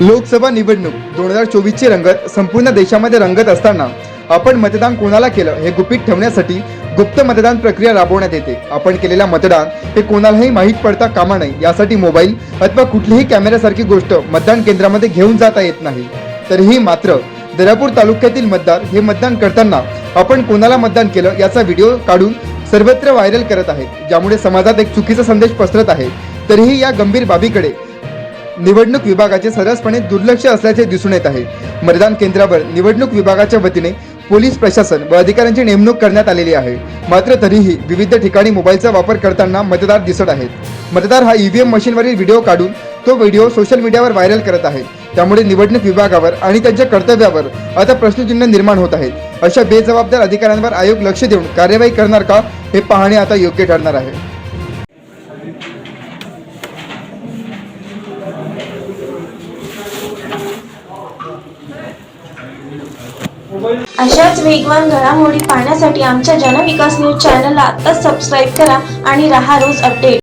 लोकसभा निवडणूक दोन हजार चोवीसची रंगत संपूर्ण देशामध्ये रंगत असताना आपण मतदान कोणाला केलं हे गुपित ठेवण्यासाठी गुप्त मतदान प्रक्रिया राबवण्यात येते. आपण केलेला मतदान हे कोणालाही माहीत पडता कामा नये यासाठी मोबाईल अथवा कुठलीही कॅमेऱ्यासारखी गोष्ट मतदान केंद्रामध्ये घेऊन जाता येत नाही. तरीही मात्र दर्यापूर तालुक्यातील मतदार हे मतदान करताना आपण कोणाला मतदान केलं याचा व्हिडिओ काढून सर्वत्र व्हायरल करत आहेत ज्यामुळे समाजात एक चुकीचा संदेश पसरत आहे. तरीही या गंभीर बाबीकडे निवडणूक विभागाचे सरसपणे दुर्लक्ष असल्याचे दिसून येत आहे. मतदान केंद्रावर निवडणूक विभागाच्या वतीने पोलीस प्रशासन व अधिकाऱ्यांची नेमणूक करण्यात आलेली आहे. मात्र तरीही विविध ठिकाणी मोबाईलचा वापर करताना मतदार दिसत आहेत. मतदार हा ईव्हीएम मशीनवरील व्हिडिओ काढून तो व्हिडिओ सोशल मीडियावर व्हायरल करत आहे. त्यामुळे निवडणूक विभागावर आणि त्यांच्या कर्तव्यावर आता प्रश्नचिन्ह निर्माण होत आहे अशा बेजबाबदार अधिकाऱ्यांवर आयोग लक्ष देऊन कार्यवाही करणार का हे पाहणे आता योग्य ठरणार आहे. अशाच वेगवान घडामोडी पाहण्यासाठी आमच्या जनविकास न्यूज चॅनलला आत्ताच सबस्क्राईब करा आणि रहा रोज अपडेट